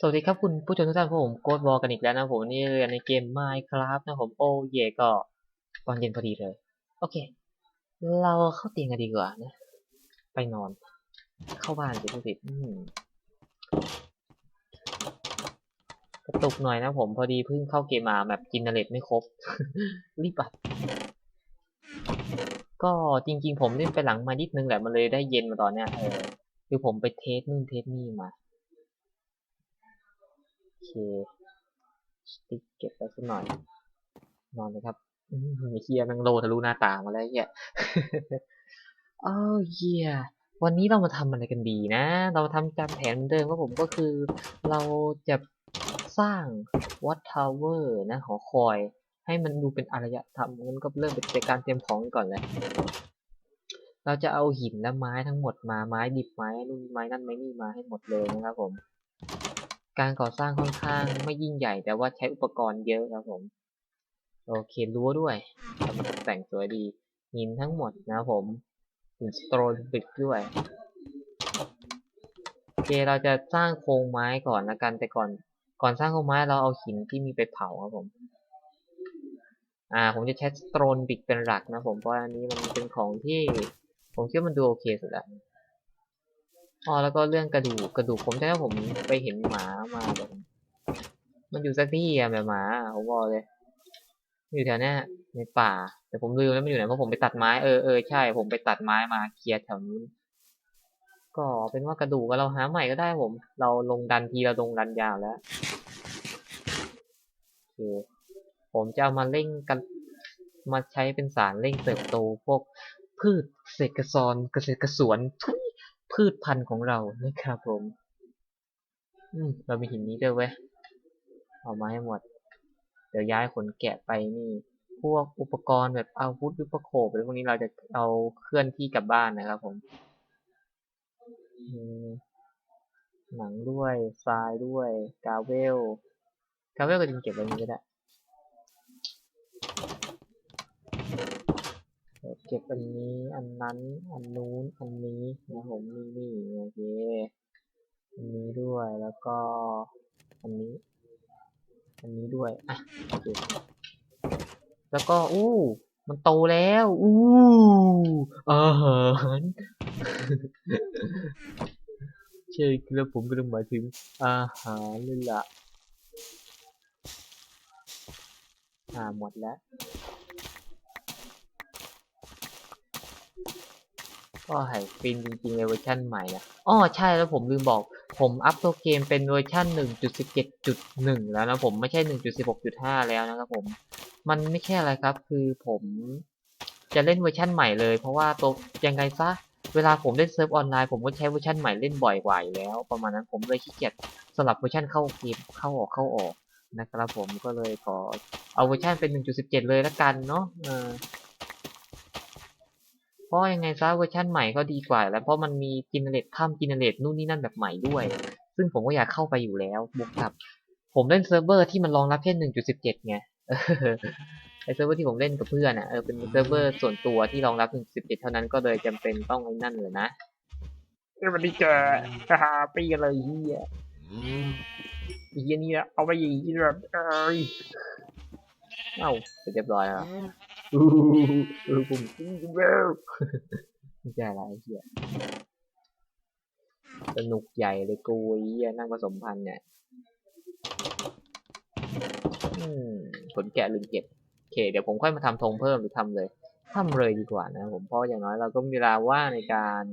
สวัสดีครับคุณผู้ชมทุกท่านผมโกดวอลกันอีกแล้วนะผมนี่เรียนในเกม Minecraft นะผมโอ้เย่ก็ตอนเย็นพอดีเลย โอเค เราเข้าเตียงกันดีกว่านะ ไปนอน เข้าบ้านสิทุกทิศอืมกระตุกหน่อยนะผมพอดีเพิ่งเข้าเกมมาแบบกินเนเรตไม่ครบ รีบอัด ก็จริง ๆ ผมเล่นไปหลังมานิดนึงแหละมันเลยได้เย็นมาตอนเนี้ยเออคือผมไปเทสนู่นเทสนี่มา เคสติ๊กเก็บไว้สักหน่อย นอนเลยครับมไอ้เฮียแมงโลทะลุหน้าต่างมาแล้วเฮียโอ้าวเฮียวันนี้เรามาทำอะไรกันดีนะ เราทำตามแผนเหมือนเดิมครับผมก็คือ เราจะสร้างวัดทาวเวอร์นะหอคอย ให้มันดูเป็นอารยธรรมงั้นก็เริ่มเป็นการเตรียมของก่อนเลยเราจะเอาหินและไม้ทั้งหมดมาไม้ดิบไม้นู่นไม้นั่นไม้นี่มาให้หมดเลยนะครับผม การก่อสร้างค่อนข้างไม่ยิ่งใหญ่ แต่ว่าใช้อุปกรณ์เยอะครับผม โอเครั้วด้วยทำมาตกแต่งสวยดีหินทั้งหมดนะครับผมหินสโตรบิกด้วยโอเคเราจะสร้างโครงไม้ก่อนละกันแต่ก่อน ก่อนสร้างโครงไม้เราเอาหินที่มีไปเผาครับผม อ่า ผมจะใช้สโตรนบิกเป็นหลักนะผมเพราะอันนี้มันเป็นของที่ ผมคิดว่ามันดูโอเคสุดแล้ว อ๋อแล้วก็เรื่องกระดูกกระดูกผมใช่ว่าผมไปเห็นหมามาแบบมันอยู่สักที่อะแบบหมาผมบอกเลย อยู่แถวนี้ในป่า แต่ผมลืมแล้วมันอยู่ไหนเพราะผมไปตัดไม้เออเออใช่ผมไปตัดไม้มาเคลียร์แถวนู้นก็เป็นว่ากระดูกเราหาใหม่ก็ได้ผม เราลงดันทีเราลงดันยาวแล้วโอเคผมจะเอามาเร่งกันมาใช้เป็นสารเร่งเติบโตพวกพืชเกษตรกรเกษตรกระสวนทุย พืชพันธุ์ของเรานะครับผม อืมเรามีหินนี้ด้วยเว้ยเอามาให้หมด เดี๋ยวย้ายขนแกะไปนี่ พวกอุปกรณ์แบบอาวุธวิปโคปอะไรพวกนี้เราจะเอาเคลื่อนที่กลับบ้านนะครับผมหนังด้วยทรายด้วย กาเวล กาเวลก็จริงเก็บไว้นี้ก็ได้ เก็บอันนี้อันนั้น อันนู้น อันนี้นะผมนี่นี่โอเคอันนี้ด้วยแล้วก็ อันนี้ อันนี้ด้วยอะโอเคแล้วก็อู้มันโตแล้วอู้อาหารใช่ครับผมก็ต้องหมายถึงอาหารเลยล่ะอ่าหมดแล้ว ก็ให้ฟินจริงๆในเวอร์ชันใหม่นะอ๋อใช่แล้วผมลืมบอก ผมอัพตัวเกมเป็นเวอร์ชัน1.17.1 แล้วนะผมไม่ใช่ 1.16.5 แล้วนะครับผม มันไม่ใช่อะไรครับ คือผมจะเล่นเวอร์ชันใหม่เลย เพราะว่าตัวยังไงซะ เวลาผมเล่นเซิร์ฟออนไลน์ผมก็ใช้เวอร์ชันใหม่เล่นบ่อยกว่าแล้ว ประมาณนั้นผมเลยขี้เกียจสลับเวอร์ชันเข้าเกมเข้าออกเข้าออกนะครับผมก็เลยขอเอาเวอร์ชันเป็น 1.17 เลยละกันเนาะ ราะยังไงซะเวอร์ชันใหม่ก็ดีกว่า แล้วเพราะมันมีจินเนเรตข้ามจินเนเรตนู่นนี่นั่นแบบใหม่ด้วย ซึ่งผมก็อยากเข้าไปอยู่แล้วบวกกับ ผมเล่นเซิร์ฟเวอร์ที่มันรองรับแค่1.17ไงเออไอเซิร์ฟเวอร์ที่ผมเล่นกับเพื่อนอะเออเป็นเซิร์ฟเวอร์ส่วนตัวที่รองรับ1.17เท่านั้นก็เลยจำเป็นต้องไอ้นั่นเลยนะเอ้ยมันดีเจอฮ่าฮ่าปีกันเลยเฮียเฮียนี่เอาไปอย่างนี้แบบเอ้ยเอ้าเรียบร้อยอะอู้เออผมกินเวลไม่ใช่อะไรเฮียสนุกใหญ่เลยกูเฮียนั่งผสมพันธุ์เนี่ยผลแกะลืมเก็บโอเค เดี๋ยวผมค่อยมาทำธงเพิ่มหรือทำเลยทำเลยดีกว่านะผมเพราะอย่างน้อยเราก็มีเวลาว่างในการ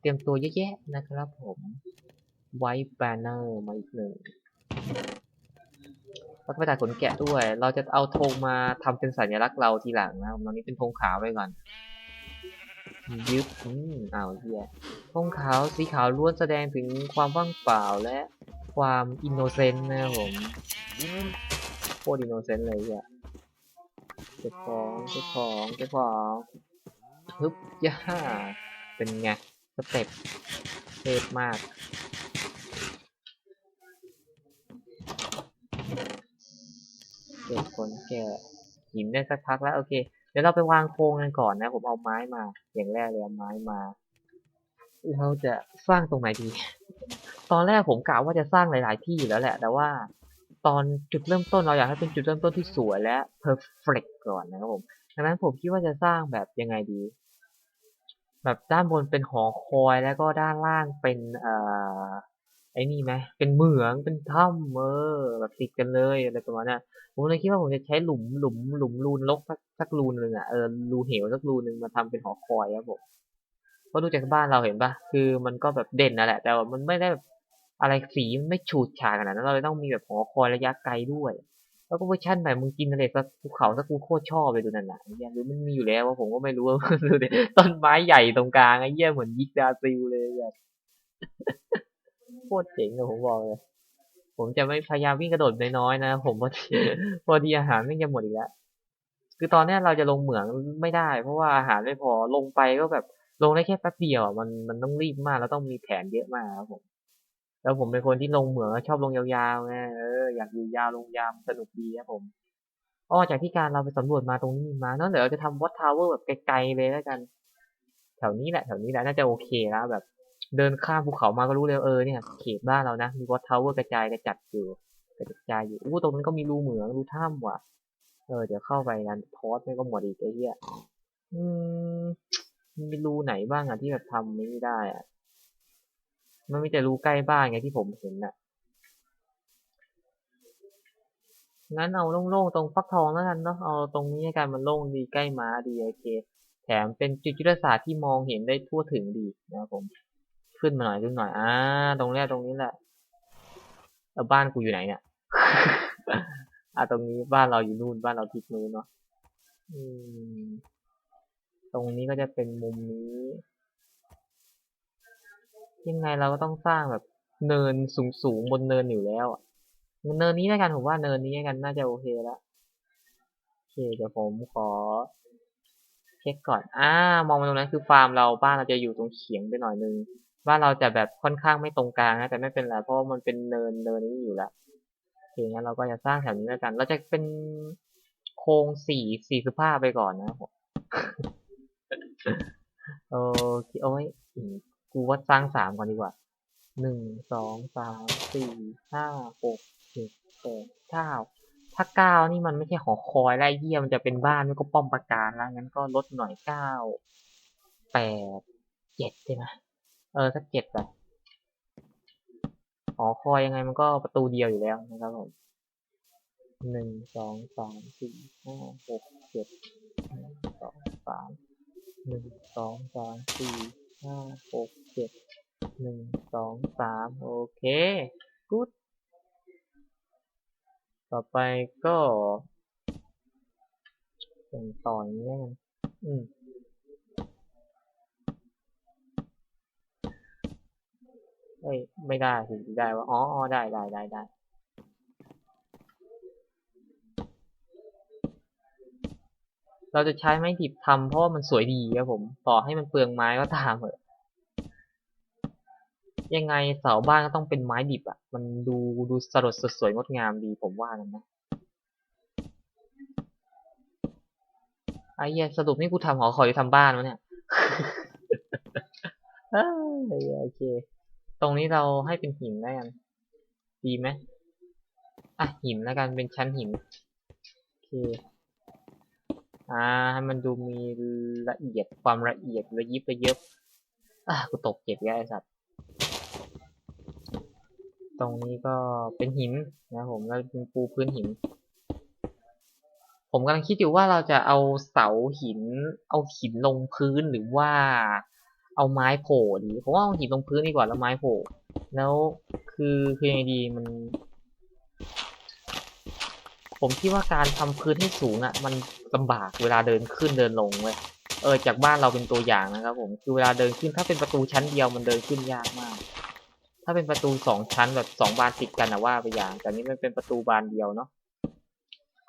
เตรียมตัวเยอะแยะนะครับผมไว้แบนเนอร์มาอีกหนึ่ง แล้วก็ไปตัดขนแกะด้วย เราจะเอาธงมาทำเป็นสัญลักษณ์เราทีหลังนะตอนนี้เป็นธงขาวไว้ก่อน ยึบอืมอ้าวเฮียธงขาวสีขาวล้วนแสดงถึงความว่างเปล่าและความอินโนเซนต์นะผมโคตรอินโนเซนต์เลยเฮียเก็บของเก็บของเก็บของฮึบย่าเป็นไงสเต็ปเทพมาก เก็บขนแกะหินได้สักพักแล้วโอเค เดี๋ยวเราไปวางโครงกันก่อนนะ ผมเอาไม้มา อย่างแรกเลยเอาไม้มา เราจะสร้างตรงไหนดี ตอนแรกผมกะว่าจะสร้างหลาย ๆ ที่อยู่แล้วแหละ แต่ว่าตอนจุดเริ่มต้นเราอยากให้เป็นจุดเริ่มต้นที่สวยและ perfect ก่อนนะครับผม ดังนั้นผมคิดว่าจะสร้างแบบยังไงดี แบบด้านบนเป็นหอคอยแล้วก็ด้านล่างเป็นเอ่อ ไอ้นี่ไหมเป็นเหมืองเป็นถ้ำเออแบบติดกันเลยอะไรประมาณนี้ยผมเลยคิดว่าผมจะใช้หลุมหลุมหลุมรูนลกสักสักรูนหนึ่งอะเออรูเหวสักรูนหนึ่งมาทำเป็นหอคอยครับผมเพราะดูจากบ้านเราเห็นปะคือมันก็แบบเด่นนะแหละ แต่ว่ามันไม่ได้แบบอะไรสีมันไม่ฉูดฉาดขนาดนั้นเราเลยต้องมีแบบหอคอยระยะไกลด้วย แล้วก็เวอร์ชันใหม่มึงกินอะไรสักภูเขาสักกูโคตรชอบเลยดูนั่นน่ะหี้ยหรือมันมีอยู่แล้วว่าผมก็ไม่รู้ว่าดูดิต้นไม้ใหญ่ตรงกลางไอ้เหี้ยเหมือนยิกดาซิลเลยแบบ โคตรเจ๋งเลยผมบอกเลย ผมจะไม่พยายามวิ่งกระโดดน้อยๆนะ ผมพอดีพอดีอาหารไม่จะหมดอีกแล้ว คือตอนนี้เราจะลงเหมืองไม่ได้ เพราะว่าอาหารไม่พอลงไปก็แบบลงได้แค่แป๊บเดียวมันมันต้องรีบมากแล้วต้องมีแผนเยอะมากครับผม แล้วผมเป็นคนที่ลงเหมืองชอบลงยาวๆไงเอออยากอยู่ยาวลงยาวสนุกดีครับผมอ้อจากที่การเราไปสำรวจมาตรงนี้มาเนาะเดี๋ยวเราจะทำวอตทาวเวอร์แบบไกลๆเลยแล้วกัน แถวนี้แหละแถวนี้แหละน่าจะโอเคแล้วแบบ เดินข้ามภูเขามาก็รู้เลยเออเนี่ยเขตบ้านเรานะ มีวอตทาวเวอร์กระจายกระจัดอยู่กระจายอยู่อู้ตรงนั้นก็มีรูเหมืองรูถ้ำว่ะ เออเดี๋ยวเข้าไปกันทอสไม่ก็หมดอีกไอ้เหี้ยอืมมีรูไหนบ้างอะที่แบบทำไม่ได้อะมันมีแต่รูใกล้บ้านไงที่ผมเห็นน่ะงั้นเอาโล่งๆตรงฟักทองแล้วกันเนาะเอาตรงนี้กันมันโล่งดีใกล้ม้าดีโอเค แถมเป็นจุดยุทธศาสตร์ที่มองเห็นได้ทั่วถึงดีนะครับผม ขึ้นมาหน่อยขึ้นหน่อยอ่าตรงเนี้ยตรงนี้แหละแล้วบ้านกูอยู่ไหนเนี่ยอ่าตรงนี้บ้านเราอยู่นู่นบ้านเราทิศนู้นเนาะอืมตรงนี้ก็จะเป็นมุมนี้ ยังไงเราก็ต้องสร้างแบบ เนินสูงๆบนเนินอยู่แล้วอะเนินนี้แล้วกันผมว่าเนินนี้กันน่าจะโอเคแล้วโอเคเดี๋ยวผมขอเช็คก่อน อ่ามองมาตรงนั้นคือฟาร์มเราบ้านเราจะอยู่ตรงเฉียงไปหน่อยนึง บ้านเราจะแบบค่อนข้างไม่ตรงกลางนะแต่ไม่เป็นไรเพราะมันเป็นเนินเนินนี้อยู่แล้วโอเคงั้นเราก็จะสร้างแถวนี้แล้วกัน เราจะเป็นโครงสี่สี่สิบห้าไปก่อนนะผมโอเคโอ้ยกูว่าสร้างสามก่อนดีกว่าหนึ่งสองสามสี่ห้าหกเจ็ดแปดเก้าถ้าเก้านี่มันไม่ใช่หอคอยแล้วไอ้เยี่ยมันจะเป็นบ้านไม่ก็ป้อมปราการแล้วงั้นก็ลดหน่อยเก้าแปดเจ็ดใช่ไหม เออสักเจ็ดไปหอคอยยังไงมันก็ประตูเดียวอยู่แล้วนะครับผมหนึ่งสองสามสี่ห้าหกเจ็ดหนึ่งสองสามหนึ่งสองสามสี่ห้าหกเจ็ดหนึ่งสองสามโอเคกูดต่อไปก็เป็นต่ออย่างเงี้กันอืม เอ้ยไม่ได้ถึงได้ว่าอ๋อได้ได้ได้ได้เราจะใช้ไม้ดิบทำเพราะมันสวยดีครับผม ต่อให้มันเปลืองไม้ก็ตามเถอะยังไงเสาบ้านก็ต้องเป็นไม้ดิบอะ มันดูดูสดสดสวยงดงามดีผมว่ากันนะไอ้เหี้ยสรุปนี่กูทำหอคอยทำบ้านวะเนี่ยอ้ยโอเค รงนี้เราให้เป็นหินแล้วกัน ดีไหมอะหินแล้วกันเป็นชั้นหิน โอเค อ่าให้มันดูมีละเอียดความละเอียดระยิบระยับอะกูตกเจ็บแย่ไอสัตว์ ตรงนี้ก็เป็นหินนะผมแล้วเป็นปูพื้นหิน ผมกำลังคิดอยู่ว่าเราจะเอาเสาหิน เอาหินลงพื้นหรือว่า เอาไม้โผล่ดีผมว่าเอาหินลงพื้นดีกว่าแล้วไม้โผล่แล้วคือคือยังไงดีมัน ผมคิดว่าการทำพื้นให้สูงอะ มันลำบากเวลาเดินขึ้นเดินลงเว้ยเออจากบ้านเราเป็นตัวอย่างนะครับผมคือเวลาเดินขึ้นถ้าเป็นประตูชั้นเดียวมันเดินขึ้นยากมาก ถ้าเป็นประตูสองชั้นแบบสองบานติดกันนะว่าไปอย่างแต่นี่มันเป็นประตูบานเดียวเนาะ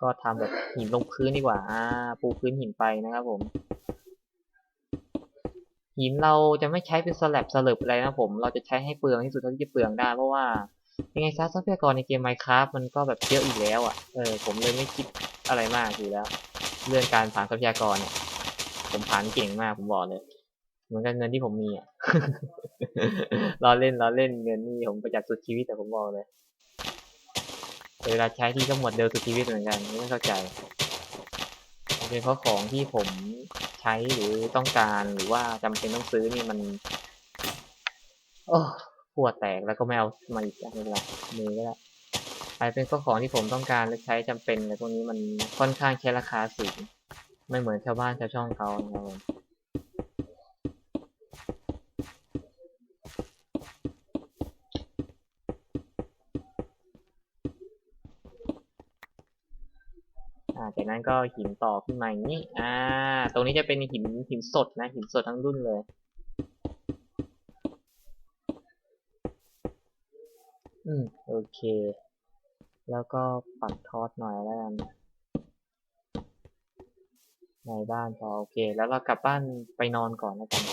ก็ทำแบบหินลงพื้นดีกว่า อ่า ปูพื้นหินไปนะครับผม หินเราจะไม่ใช้เป็นสลับสลับอะไรนะผม เราจะใช้ให้เปลืองที่สุดเท่าที่จะเปลืองได้เพราะว่ายังไงซะทรัพยากรในเกม Minecraft มันก็แบบเยอะอีกแล้วอะเออผมเลยไม่คิดอะไรมากอยู่แล้ว เรื่องการผ่านทรัพยากรเนี่ยผมผ่านเก่งมากผมบอกเลย เหมือนกันเงินที่ผมมีอะล้อเล่นล้อเล่นเงินนี่ผมประหยัดสุดชีวิตแต่ผมบอกเลยเวลาใช้ที่ก็หมดเร็วสุดชีวิตเหมือนกันไม่เข้าใจเป็นเพราะของที่ผม ช้หรือต้องการหรือว่าจำเป็นต้องซื้อนี่มันโอ้ปวดแตกแล้วก็ไม่เอามาอีกอะไรละมือก็ได้อาจจะเป็นข้อของที่ผมต้องการและใช้จำเป็นแต่พวกนี้มันค่อนข้างใช้ราคาสูงไม่เหมือนชาวบ้านชาวช่องเขานะครับผมอ่า จากนั้นก็หินต่อขึ้นมาอย่างนี้ อ่า ตรงนี้จะเป็นหินหินสดนะ หินสดทั้งรุ่นเลย อืม โอเค แล้วก็ปักทอดหน่อยแล้วกันในบ้านพอโอเค แล้วเรากลับบ้านไปนอนก่อนแล้วกัน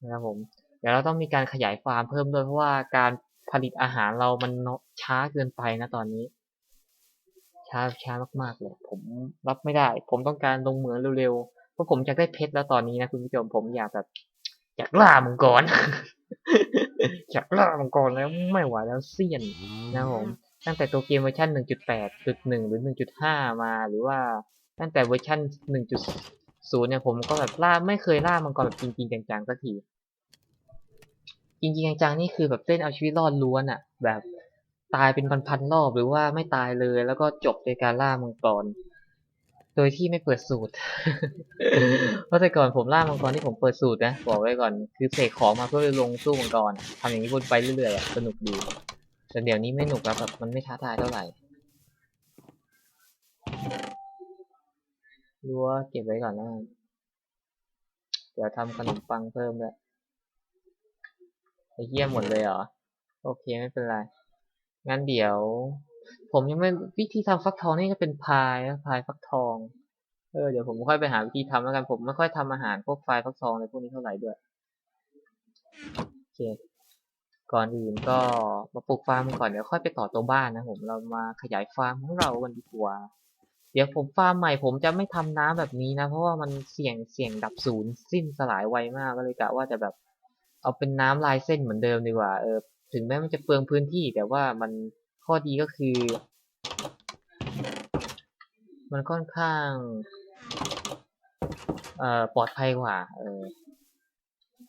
นะครับผม เดี๋ยวเราต้องมีการขยายฟาร์มเพิ่มด้วยเพราะว่าการผลิตอาหารเรามันช้าเกินไปนะตอนนี้ ช้าช้ามากๆเลยผมรับไม่ได้ ผมต้องการลงเหมืองเร็วๆเพราะผมอยากได้เพชรแล้วตอนนี้นะคุณผู้ชมผมอยากแบบอยากล่ามังกรอยากล่ามังกรแล้วไม่ไหวแล้วเสี้ยนนะครับผมตั้งแต่ตัวเกมเวอร์ชัน1.8.1 หรือ 1.5 มาหรือว่าตั้งแต่เวอร์ชัน1.0 เนี่ยผมก็แบบล่าไม่เคยล่ามังกรแบบจริงๆจังๆสักทีจริงๆจังๆนี่คือแบบเล่นเอาชีวิตรอดล้วนอะแบบ ตายเป็นพันๆรอบหรือว่าไม่ตายเลยแล้วก็จบในการล่ามังกร โดยที่ไม่เปิดสูตร เพราะแต่ก่อนผมล่ามังกรที่ผมเปิดสูตรนะบอกไว้ก่อนคือเสกของมาเพื่อลงสู้มังกรทำอย่างนี้วนไปเรื่อยๆสนุกดีแต่เดี๋ยวนี้ไม่หนุกแล้วแบบมันไม่ท้าทายเท่าไหร่รั้วเก็บไว้ก่อนนะเดี๋ยวทำขนมปังเพิ่มแล้วไอ้เหี้ยมหมดเลยเหรอ โอเคไม่เป็นไร งั้นเดี๋ยว ผมยังไม่วิธีทำฟักทองนี่ก็เป็นพายนะพายฟักทองเออเดี๋ยวผมค่อยไปหาวิธีทำแล้วกันผมไม่ค่อยทำอาหารพวกพายฟักทองอะไรพวกนี้เท่าไหร่ด้วยโอเคก่อนอื่นก็มาปลูกฟาร์มก่อนเดี๋ยวค่อยไปต่อตัวบ้านนะผมเรามาขยายฟาร์มของเรากันดีกว่า เดี๋ยวผมฟาร์มใหม่ผมจะไม่ทำน้ำแบบนี้นะ เพราะว่ามันเสี่ยงเสี่ยงดับศูนย์สิ้นสลายไวมากก็เลยกะว่าจะแบบ เอาเป็นน้ำลายเส้นเหมือนเดิมดีกว่าเออ ถึงแม้มันจะเปลืองพื้นที่แต่ว่ามันข้อดีก็คือ มันค่อนข้างเอ่อปลอดภัยกว่า เออ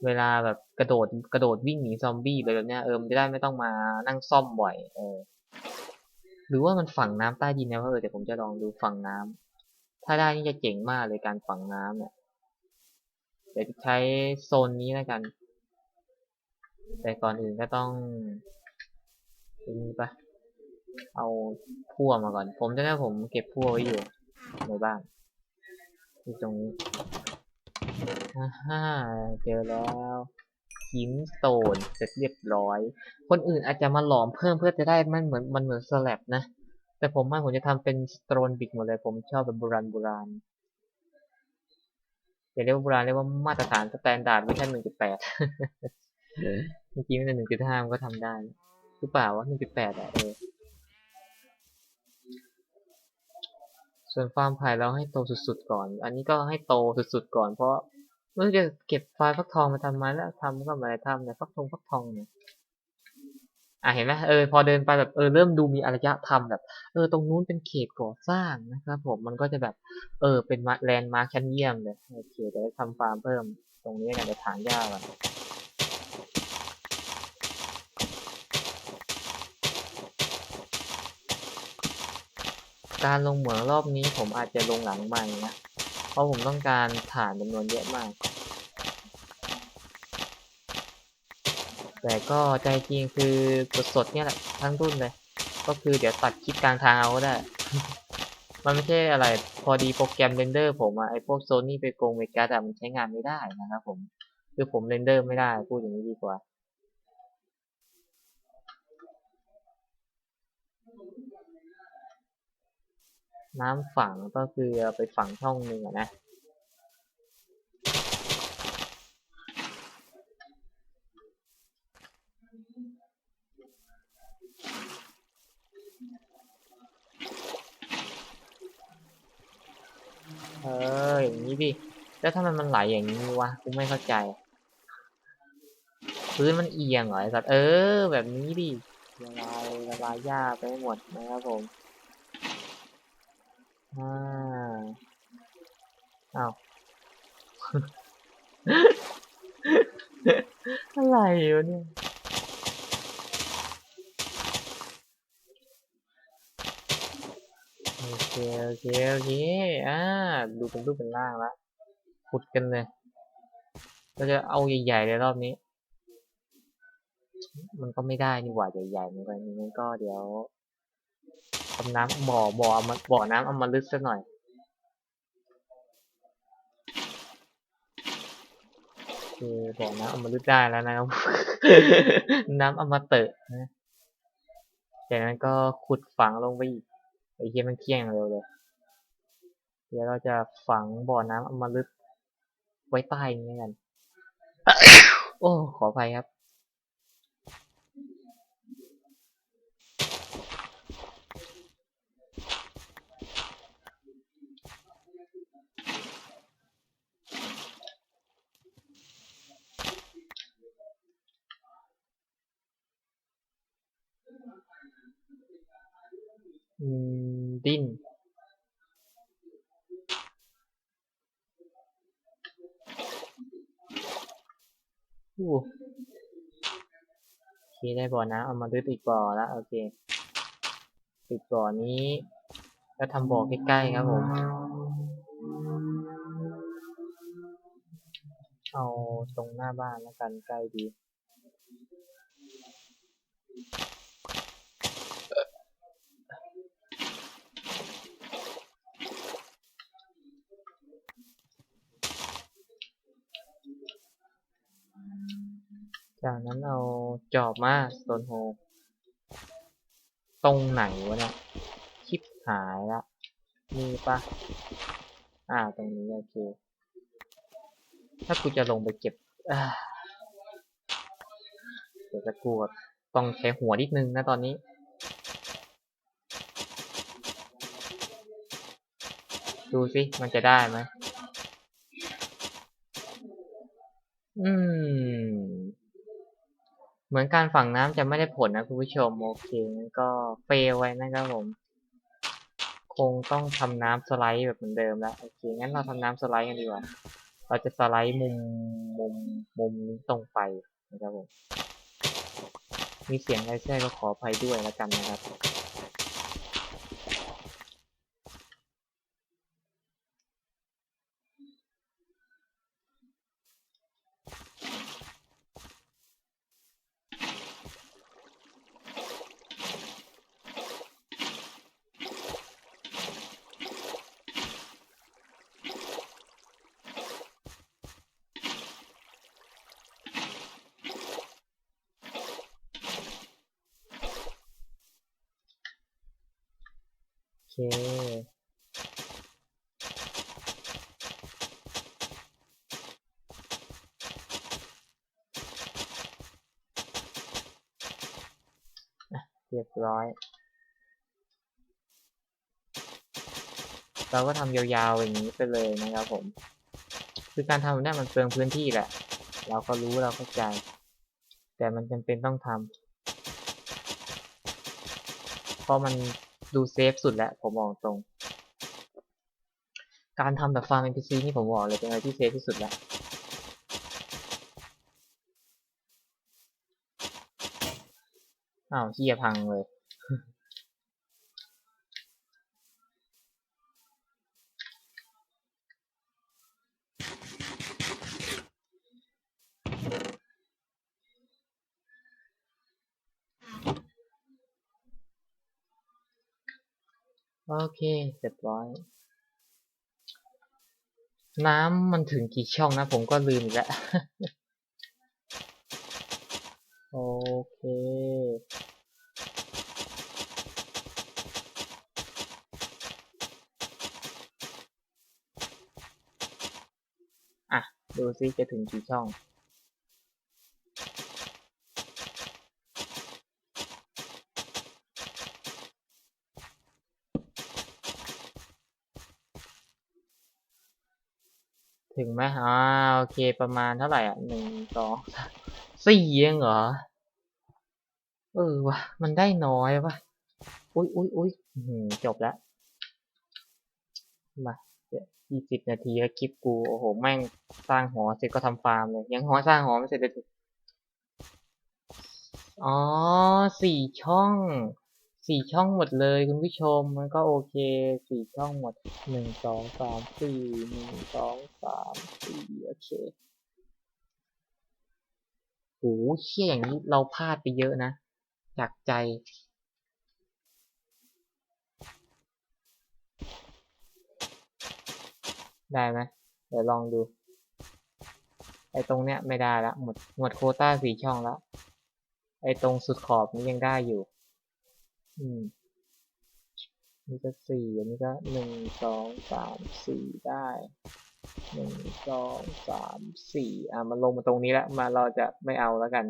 เวลาแบบกระโดดกระโดดวิ่งหนีซอมบี้ไปแบบเนี้ยเออมันจะได้ไม่ต้องมานั่งซ่อมบ่อย เออ หรือว่ามันฝังน้ำใต้ดินนะเออเดี๋ยวผมจะลองดูฝังน้ำถ้าได้นี่จะเจ๋งมากเลยการฝังน้ำเนี่ยเดี๋ยวใช้โซนนี้แล้วกัน แต่ก่อนอื่นก็ต้องนี่ปะเอาพั่วมาก่อน ผมจะได้ผมเก็บพั่วไว้อยู่ในบ้านที่ตรงนี้ฮ่าฮ่าเจอแล้วหินสโตนเสร็จเรียบร้อย คนอื่นอาจจะมาหลอมเพิ่มเพื่อจะได้มันเหมือนมันเหมือนสลับนะ แต่ผมไม่ผมจะทำเป็นสโตนบิกหมดเลย ผมชอบแบบโบราณโบราณอย่าเรียกว่าโบราณเรียกว่ามาตรฐานสแตนดาร์ดเวอร์ชันหนึ่งจุดแปด จริงๆมันหนึ่งจุดห้ามันก็ทำได้หรือเปล่าวะหนึ่งจุดแปดอะเออส่วนฟาร์มไผ่เราให้โตสุดๆก่อน อันนี้ก็ให้โตสุดๆก่อน เพราะไม่รู้จะเก็บไฟล์ฟักทองมาทำไมแล้วทำก็ไม่ได้ทำเนี่ยฟักทองฟักทองเนี่ยอะเห็นไหมเออพอเดินไปแบบเออเริ่มดูมีอารยธรรมแบบ เออตรงนู้นเป็นเขตก่อสร้างนะครับผมมันก็จะแบบเออเป็นแลนด์มาร์คชั้นเยี่ยมเลยโอเคเดี๋ยวทำฟาร์มเพิ่มตรงนี้กันเดี๋ยวถางหญ้าก่อน การลงเหมืองรอบนี้ผมอาจจะลงหลังใหม่นะ เพราะผมต้องการฐานจำนวนเยอะมาก แต่ก็ใจจริงคือกดสดเนี่ยแหละทั้งรุ่นเลย ก็คือเดี๋ยวตัดคลิปกลางทางเอาก็ได้ มันไม่ใช่อะไร พอดีโปรแกรมเรนเดอร์ผมอะไอพวกโซนี่ไปโกงเมกาแต่มันใช้งานไม่ได้นะครับผม คือผมเรนเดอร์ไม่ได้พูดอย่างนี้ดีกว่า น้ำฝังก็คือไปฝังช่องหนึ่งอะนะเอออย่างนี้ดิแล้วทำไมมันไหลอย่างนี้วะกูไม่เข้าใจ พื้นมันเอียงเหรอไอ้สัตว์เออ แบบนี้ดิละลายละลายหญ้าไปหมดนะครับผม อ่าอ้าวอะไรวะเนี่ยโอเคโอเคโอเคอ่าดูเป็นรูปเป็นร่างละขุดกันเลยเราจะเอาใหญ่ๆเลยรอบนี้ มันก็ไม่ได้นี่หว่าใหญ่ๆมือนกันงั้นก็เดี๋ยว ทำน้ำบ่อบ่อเอามาบ่อน้ำเอามาลึกสักหน่อยโอเคบ่อน้ำเอามาลึกได้แล้วนะครับ น้ำเอามาเตอะนะจากนั้นก็ขุดฝังลงไปอีกไอ้เหี้ยมันเที่ยงเร็วเลย เดี๋ยวเราจะฝังบ่อน้ำอมฤตไว้ใต้นี้กัน โอ้ ขออภัยครับ ดิ้น โอ้โอเคได้บ่อน้ำเอามาลึกอีกบ่อแล้วโอเคอีกบ่อนี้ก็ทำบ่อใกล้ๆครับผม เอาตรงหน้าบ้านแล้วกันใกล้ดี จากนั้นเอาจอบมาสโตนโฮตรงไหนวะเนี่ยชิปหายละมีปะอ่า ตรงนี้โอเค ถ้ากูจะลงไปเก็บเดี๋ยวจะกลัวต้องใช้หัวนิดนึงนะตอนนี้ ดูสิ มันจะได้ไหมอืม เหมือนการฝังน้ำจะไม่ได้ผลนะคุณผู้ชมโอเคงั้นก็เฟลไว้นะครับผม คงต้องทำน้ำสไลด์แบบเหมือนเดิมแล้วโอเคงั้นเราทำน้ำสไลด์กันดีกว่าเราจะสไลด์มุมมุมมุมนี้ตรงไปนะครับผมมีเสียงไรแทรกก็ขออภัยด้วยแล้วกันนะครับ เคเรียบร้อย เราก็ทำยาวๆอย่างนี้ไปเลยนะครับผม คือการทำแบบนี้มันเปลืองพื้นที่แหละ เราก็รู้เราเข้าใจ แต่มันจำเป็นต้องทำเพราะมัน ดูเซฟสุดแล้วผมมองตรง การทำแบบฟาร์ม NPC นี่ผมบอกเลยเป็นอะไรที่เซฟที่สุดแล้วอ้าวเฮียพังเลย โอเคเรียบร้อย น้ำมันถึงกี่ช่องนะ ผมก็ลืมอีกแล้ว โอเคอะ ดูซิจะถึงกี่ช่อง ถึงไหมอ่าโอเคประมาณเท่าไหร่อะหนึ่งสองสี่เองเหรอ เออวะมันได้น้อยวะอุ้ยอุ้ยอุ้ยจบแล้วมายี่สิบนาทีแล้วคลิปกูโอ้โหแม่งสร้างหอเสร็จก็ทำฟาร์มเลยยังหอสร้างหอไม่เสร็จเลยอ๋อสี่ช่อง สี่ช่องหมดเลยคุณผู้ชมมันก็โอเคสี่ช่องหมดหนึ่งสองสามสี่หนึ่งสองสามสี่โอเคโหเชี่ยอย่างนี้เราพลาดไปเยอะนะ จากใจ ได้ไหมเดี๋ยวลองดูไอ้ตรงเนี้ยไม่ได้ละหมดหมดโคต้าสี่ช่องแล้วไอ้ตรงสุดขอบนี้ยังได้อยู่ อืมนี่ก็สี่อันนี้ก็หนึ่งสองสามสี่ได้หนึ่งสองสามสี่อะมาลงมาตรงนี้แล้วมาเราจะไม่เอาแล้วกัน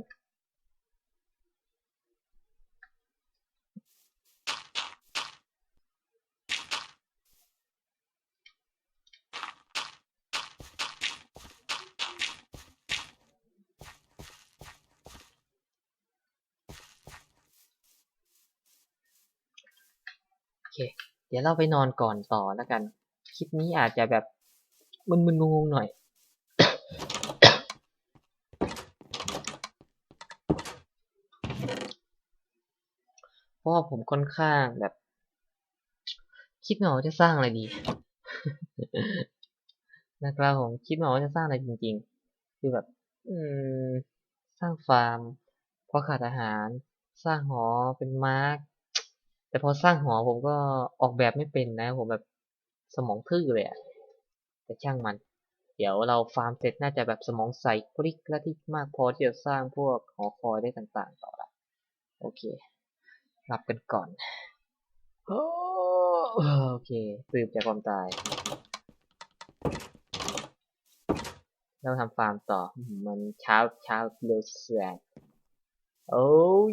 เคเดี๋ยวเราไปนอนก่อนต่อแล้วกัน คลิปนี้อาจจะแบบมึนๆงงๆหน่อย เพราะว่าผมค่อนข้างแบบ คิดไม่ออกจะสร้างอะไรดี นะครับผมคิดไม่ออกจะสร้างอะไรจริง ๆ คือแบบ อืม สร้างฟาร์มเพราะขาดอาหาร สร้างหอเป็นมาร์ก แต่พอสร้างหอผมก็ออกแบบไม่เป็นนะ ผมแบบสมองทื่อเลยอะแต่ช่างมัน เดี๋ยวเราฟาร์มเสร็จน่าจะแบบสมองใสกริกและที่มากพอที่จะสร้างพวกหอคอยได้ต่างๆ ต่อละโอเครับกันก่อนโอเคสืบจากความตาย เราทำฟาร์มต่อมันเช้าเช้าเร็วแสก โอ้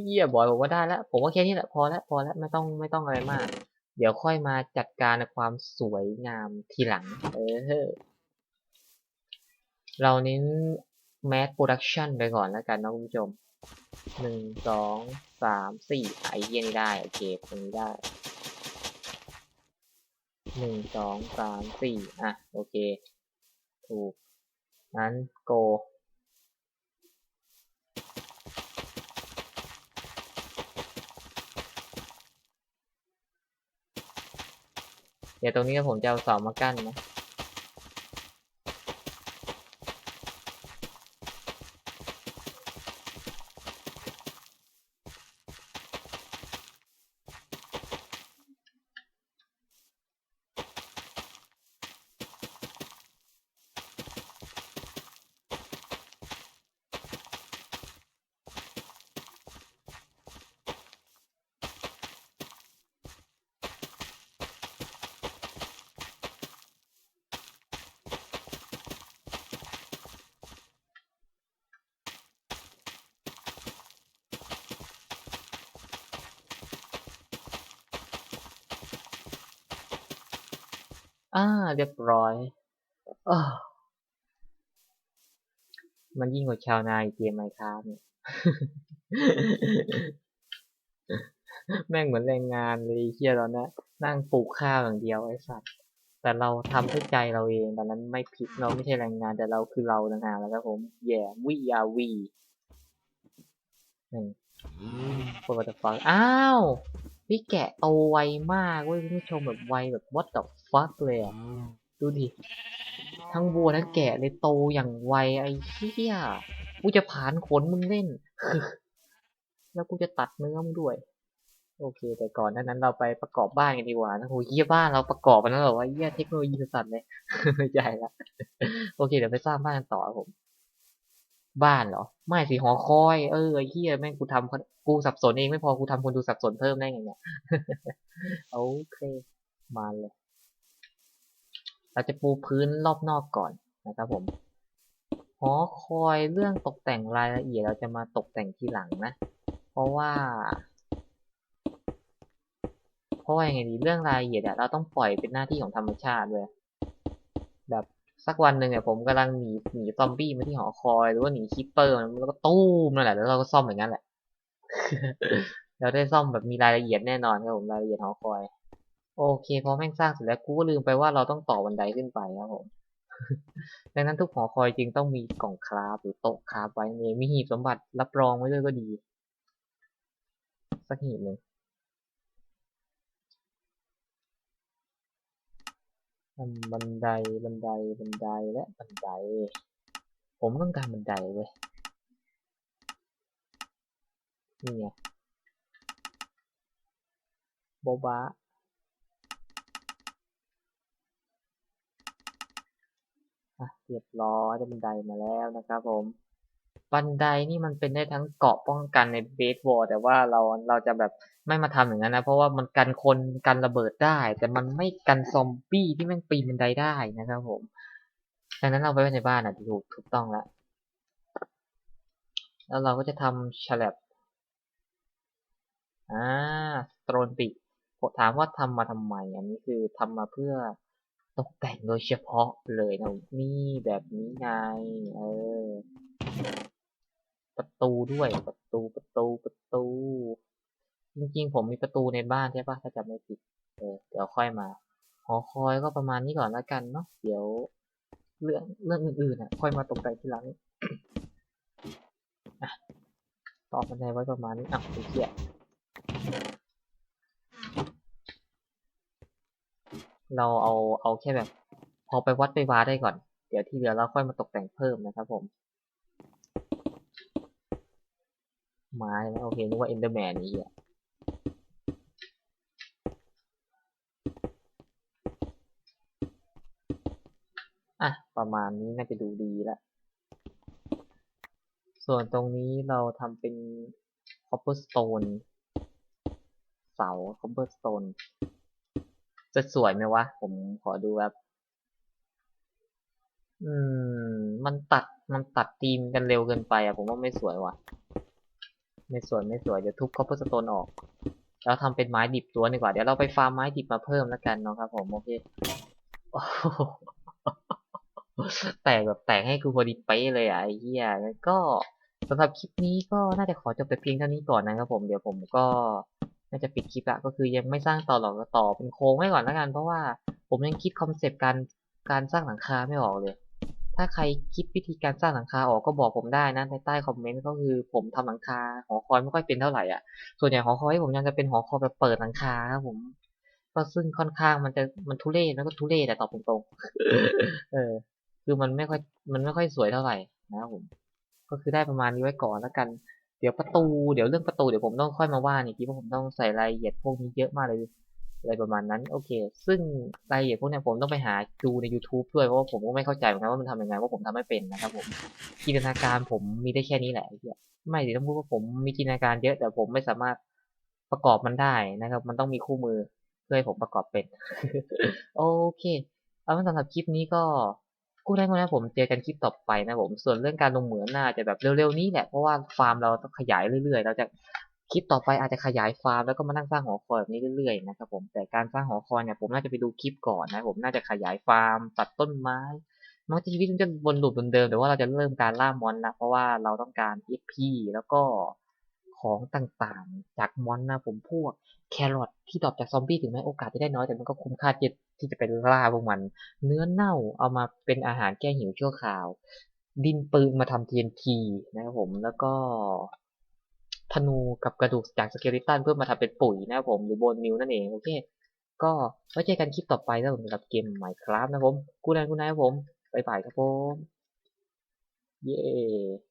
เยี่ยบอยผมว่าได้แล้ว ผมว่าแค่นี้แหละพอแล้วพอแล้วไม่ต้องไม่ต้องอะไรมาก เดี๋ยวค่อยมาจัดการความสวยงามทีหลัง เออ เราเน้น mass production ไปก่อนแล้วกันนะคุณผู้ชมหนึ่งสองสามสี่ไอ้เยี่ยนี่ได้ โอเคตรงนี้ได้หนึ่งสองสามสี่อะ โอเค ถูกงั้น go เดี๋ยวตรงนี้ผมจะเอาเสามากั้นนะ อ่า เรียบร้อยอมันยิ่งกว่าชาวนาอีกเกมไมค้าเนี่ยแม่งเหมือนแรงงานเลยเฮียตอนนี้นั่งปลูกข้าวอย่างเดียวไอ้สัตว์แต่เราทำด้วยใจเราเองดังนั้นไม่ผิดเราไม่ใช่แรงงานแต่เราคือเราต่างหากแล้วครับผมแย่วิยาวีหนึ่งปวดฟังอ้าวพี่แกะโตไวมากเว้ยคุณผู้ชมแบบไวแบบ what the fuck เลยอะ ดูดิ ทั้งวัวทั้งแกะเลยโตอย่างไวไอ้เหี้ย กูจะผ่านขนมึงเล่น แล้วกูจะตัดเนื้อมึงด้วย โอเค แต่ก่อนนั้นเราไปประกอบบ้านกันดีกว่านะโหเยี่ยบ้านเราประกอบกันแล้วเหรอวะเยี่ยเทคโนโลยีสัตว์เลยไม่ใช่ละโอเค เดี๋ยวไปสร้างบ้านกันต่อผม บ้านเหรอ ไม่สิหอคอย เออไอ้เฮียแม่งกูทำกูสับสนเองไม่พอกูทำคนดูสับสนเพิ่มได้ไงเนี่ยโอเค มาเลย เราจะปูพื้นรอบนอกก่อนนะครับผมหอคอยเรื่องตกแต่งรายละเอียดเราจะมาตกแต่งทีหลังนะ เพราะว่า เพราะว่ายังไงดีเรื่องรายละเอียดเราต้องปล่อยเป็นหน้าที่ของธรรมชาติเลยแบบสักวันหนึ่งเนี่ยผมกำลังหนีหนีซอมบี้มาที่หอคอยหรือว่าหนีคิปเปอร์แล้วก็ตู้มนั่นแหละแล้วเราก็ซ่อมอย่างนั้นแหละเราได้ซ่อมแบบมีรายละเอียดแน่นอนครับผมรายละเอียดหอคอย โอเคพอแม่งสร้างเสร็จแล้วกูก็ลืมไปว่าเราต้องต่อบันไดขึ้นไปครับผมดังนั้นทุกหอคอยจริงต้องมีกล่องคราฟหรือโต๊ะคราฟไว้เองมีหีบสมบัติรับรองไว้ด้วยก็ดี สักหีบหนึ่งบันไดบันไดบันไดและบันได ผมต้องการบันไดเว้ยนี่ไงโบบะ อะ เรียบร้อยได้บันไดมาแล้วนะครับผม บันไดนี่มันเป็นได้ทั้งเกาะป้องกันในเบสวอลแต่ว่าเราเราจะแบบไม่มาทำอย่างนั้นนะ เพราะว่ามันกันคนกันระเบิดได้ แต่มันไม่กันซอมบี้ที่แม่งปีนบันไดได้นะครับผมดังนั้นเราไว้ในบ้านอะถูกถูกต้องแล้วแล้วเราก็จะทำฉลับอ่าสโตรนปิถามว่าทำมาทำไมอันนี้คือทำมาเพื่อ ตกแต่งโดยเฉพาะเลยนะนี่แบบนี้ไงเออประตูด้วยประตูประตูประตู จริงๆ ผมมีประตูในบ้านใช่ปะถ้าจำไม่ผิดเออเดี๋ยวค่อยมาหอคอยก็ประมาณนี้ก่อนแล้วกันเนาะเดี๋ยว เรื่องเรื่องอื่นๆอะ ค่อยมาตกแต่งทีหลังอะต่อบันไดไว้ประมาณนี้อะไอ้เหี้ย เราเอาเอาแค่แบบ พอไปวัดไปวาได้ก่อน เดี๋ยวที่เหลือเราค่อยมาตกแต่งเพิ่มนะครับผมไม้โอเคนึกว่าเอนเดอร์แมนนี่อะอะ ประมาณนี้น่าจะดูดีล้วส่วนตรงนี้เราทำเป็น copperstone เสา copperstone จะสวยไหมวะ ผมขอดูแบบอืม มันตัด มันตัดธีมกันเร็วเกินไปอะผมว่าไม่สวยว่ะ ไม่สวยไม่สวย เดี๋ยวทุบคอปเปอร์สโตนออกแล้วทำเป็นไม้ดิบตัวดีกว่า เดี๋ยวเราไปฟาร์มไม้ดิบมาเพิ่มแล้วกันเนาะครับผม โอเคโอ้โหแตกแบบแตกให้กูพอดีเป๊ะเลยอะไอ้เหี้ยแล้วก็สำหรับคลิปนี้ก็น่าจะขอจบแต่เพียงเท่านี้ก่อนนะครับผม เดี๋ยวผมก็ น่าจะปิดคลิปละก็คือยังไม่สร้างต่อหรอกต่อเป็นโค้งไว้ก่อนแล้วกัน เพราะว่าผมยังคิดคอนเซปต์การการสร้างหลังคาไม่ออกเลย ถ้าใครคิดวิธีการสร้างหลังคาออกก็บอกผมได้นะในใต้คอมเมนต์ก็คือผมทำหลังคาหอคอยไม่ค่อยเป็นเท่าไหร่อะ ส่วนใหญ่หอคอยผมยังจะเป็นหอคอยแบบเปิดหลังคาครับผม ก็ซึ่งค่อนข้างมันจะมันทุเรศแล้วก็ทุเรศแต่ตอบตรงๆ เออ คือมันไม่ค่อยมันไม่ค่อยสวยเท่าไหร่นะครับผม ก็คือได้ประมาณนี้ไว้ก่อนแล้วกัน เดี๋ยวประตูเดี๋ยวเรื่องประตูเดี๋ยวผมต้องค่อยมาว่าอีกทีเพราะผมต้องใส่รายละเอียดพวกนี้เยอะมากเลยอะไรประมาณนั้น โอเค ซึ่งรายละเอียดพวกเนี้ยผมต้องไปหาดูใน YouTube ด้วยเพราะว่าผมก็ไม่เข้าใจเหมือนกันว่ามันทำยังไงว่าผมทำไม่เป็นนะครับผมจินตนาการผมมีได้แค่นี้แหละไม่ดิต้องพูดว่าผมมีจินตนาการเยอะแต่ผมไม่สามารถประกอบมันได้นะครับ มันต้องมีคู่มือเพื่อให้ผมประกอบเป็น โอเค เอาเป็นสำหรับคลิปนี้ก็ กูได้มาแล้วผมเจอกันคลิปต่อไปนะผมส่วนเรื่องการลงเหมืองน่าจะแบบเร็วๆนี้แหละเพราะว่าฟาร์มเราต้องขยายเรื่อยๆ เราจะคลิปต่อไปอาจจะขยายฟาร์มแล้วก็มานั่งสร้างหอคอยแบบนี้เรื่อยๆนะครับผมแต่การสร้างหอคอยเนี่ยผมน่าจะไปดูคลิปก่อนนะผมน่าจะขยายฟาร์ม ตัดต้นไม้มันจะชีวิตมันจะวนลูปเดิมๆแต่ว่าเราจะเริ่มการล่ามอนนะเพราะว่าเราต้องการ XP แล้วก็ ของต่างๆ จากมอนนะผมพวกแครอทที่ตอบจากซอมบี้ถึงแม้โอกาสจะได้น้อยแต่มันก็คุ้มค่าที่ที่จะไปล่าพวกมัน เนื้อเน่าเอามาเป็นอาหารแก้หิวชั่วคราว ดินปืนมาทำ TNT นะครับผมแล้วก็ธนูกับกระดูกจากสเกลิตันเพื่อมาทำเป็นปุ๋ยนะครับผมหรือโบนมิลนั่นเองโอเคก็ไว้เจอกันคลิปต่อไปแล้วผมสำหรับเกมใหม่ครับนะผมกูนายกูนายครับผมบ๊ายบายครับผม เย้